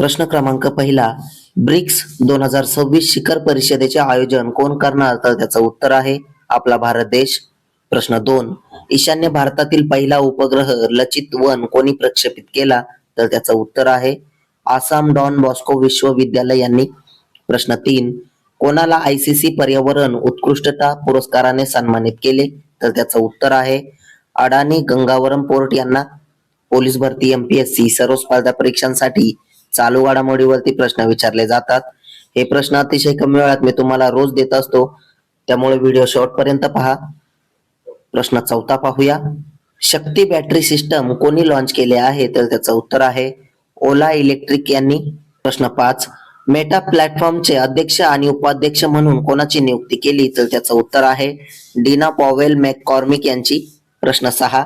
प्रश्न क्रमांक पहिला ब्रिक्स दोन हजार सव्वीस शिखर परिषदेचे आयोजन कोण करणार? तर त्याचं उत्तर आहे आपला भारत देश. प्रश्न दोन ईशान्य भारतातील पहिला उपग्रह लचित वन कोणी प्रक्षेपित केला? तर त्याचं उत्तर आहे आसाम डॉन बॉस्को विश्वविद्यालय यांनी प्रश्न तीन कोणाला आयसीसी पर्यावरण उत्कृष्टता पुरस्काराने सन्मानित केले? तर त्याचं उत्तर आहे अडाणी गंगावरम पोर्ट यांना. पोलीस भरती एमपीएससी सर्व स्पर्धा परीक्षांसाठी चालू घडामोडीवरती प्रश्न विचारले जातात. हे प्रश्न अतिशय कमी वेळात मी तुम्हाला रोज देत असतो. त्यामुळे व्हिडिओ शेवटपर्यंत पहा. प्रश्न चौथा पाहूया. शक्ती बॅटरी सिस्टम कोणी लॉन्च केले आहे? तर त्याचं उत्तर आहे ओला इलेक्ट्रिक यांनी. प्रश्न पाच. मेटा प्लॅटफॉर्मचे अध्यक्ष आणि उपाध्यक्ष म्हणून कोणाची नियुक्ती केली? तर त्याचं उत्तर आहे डीना पॉवेल मॅककॉर्मिक यांची. प्रश्न सहा.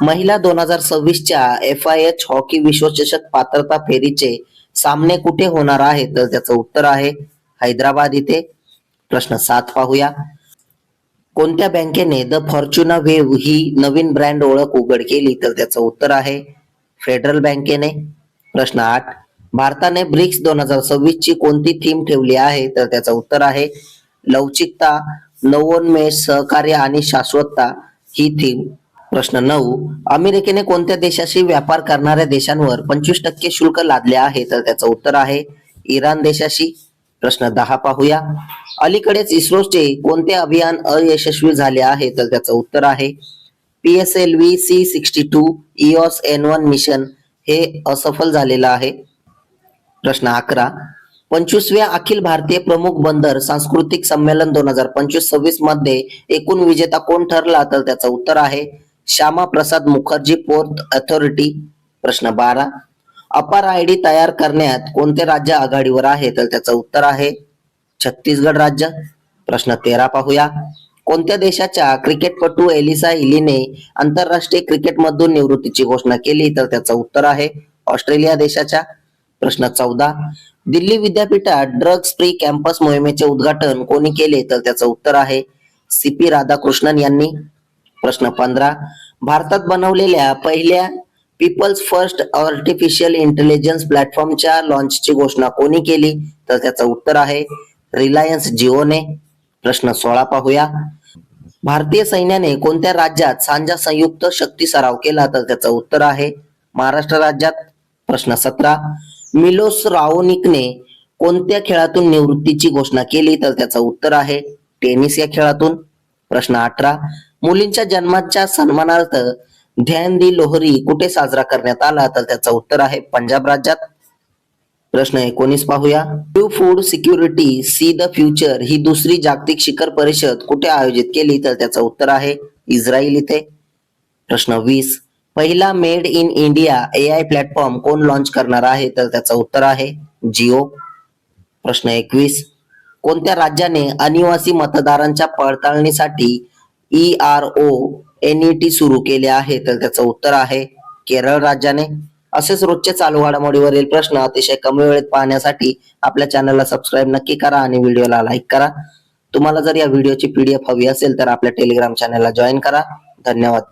महिला दोन हजार सव्वीसच्या एफ आय एच हॉकी विश्वचषक पात्रता फेरीचे सामने कुठे होणार आहे तर त्याचं उत्तर आहे हैदराबाद इथे. प्रश्न सात पाहूया. कोणत्या बँकेने द फॉर्च्युना वेव्ह ही नवीन ब्रँड ओळख उघड केली? तर त्याचं उत्तर आहे फेडरल बँकेने. प्रश्न आठ. भारताने ब्रिक्स दोन हजार सव्वीस ची कोणती थीम ठेवली आहे? तर त्याचं उत्तर आहे लवचिकता नवोन्मेष सहकार्य आणि शाश्वतता ही थीम. प्रश्न नऊ अमेरिकेने कोणत्या देशाशी व्यापार करणाऱ्या देशांवर पंचवीस टक्के शुल्क लादले आहे? तर त्याचं उत्तर आहे इराण देशाशी. प्रश्न दहा पाहूया. अलीकडेच इस्रोचे कोणते अभियान अयशस्वी झाले आहे? तर त्याचं उत्तर आहे P S L V C sixty two EOS N one mission हे असफल झालेलं आहे. प्रश्न अकरा पंचवीसव्या अखिल भारतीय प्रमुख बंदर सांस्कृतिक संमेलन दोन हजार पंचवीस सव्वीसमध्ये एकूण विजेता कोण ठरला? तर त्याचं उत्तर आहे श्यामा प्रसाद मुखर्जी पोर्ट अथॉरिटी प्रश्न बारा. अपार आय डी तयार करण्यात कोणते राज्य आघाडीवर आहे? तर त्याचं उत्तर आहे छत्तीसगड राज्य. प्रश्न तेरा पाहूया. कोणत्या देशाच्या क्रिकेटपटू एलिसा हिलीने आंतरराष्ट्रीय क्रिकेटमधून निवृत्तीची घोषणा केली? तर त्याचं उत्तर आहे ऑस्ट्रेलिया देशाच्या. प्रश्न चौदा. दिल्ली विद्यापीठात ड्रग्ज फ्री कॅम्पस मोहिमेचे उद्घाटन कोणी केले? तर त्याचं उत्तर आहे सी पी राधाकृष्णन यांनी. प्रश्न पंधरा. भारतात बनवलेल्या पहिल्या पीपल्स फर्स्ट आर्टिफिशियल इंटेलिजन्स प्लॅटफॉर्मच्या लॉन्चची घोषणा कोणी केली? तर त्याचं उत्तर आहे रिलायन्स जिओने प्रश्न सोळा पाहूया. भारतीय सैन्याने कोणत्या राज्यात सांजा संयुक्त शक्ती सराव केला? तर त्याचं उत्तर आहे महाराष्ट्र राज्यात. प्रश्न सतरा. मिलोस राओनिकने कोणत्या खेळातून निवृत्तीची घोषणा केली? तर त्याचं उत्तर आहे टेनिस या खेळातून. प्रश्न अठरा. मुलींच्या जन्माच्या सन्मानार्थ ध्यान दी लोहरी कुठे साजरा करण्यात आला? तर त्याचं उत्तर आहे पंजाब राज्यात. प्रश्न एकोणीस पाहूया. New food security see the future ही दुसरी जागतिक शिखर परिषद कुठे आयोजित केली? तर त्याचं उत्तर आहे इस्रायल इथे. प्रश्न वीस. पहिला made in India A I platform कोण लॉन्च करणार आहे? तर त्याचं उत्तर आहे जिओ. प्रश्न एकवीस. कोणत्या राज्याने अनिवासी मतदारांच्या पडताळणीसाठी E R O N E T सुरू केले आहे? तर त्याचं उत्तर आहे केरळ राज्याने. असेच रोजचे चालू घडामोडीवरील प्रश्न अतिशय कमी वेळेत पाहण्यासाठी आपल्या चॅनलला सबस्क्राईब नक्की करा आणि व्हिडिओला लाईक करा. तुम्हाला जर या व्हिडिओची पीडीएफ हवी असेल तर आपल्या टेलिग्राम चॅनलला जॉईन करा. धन्यवाद.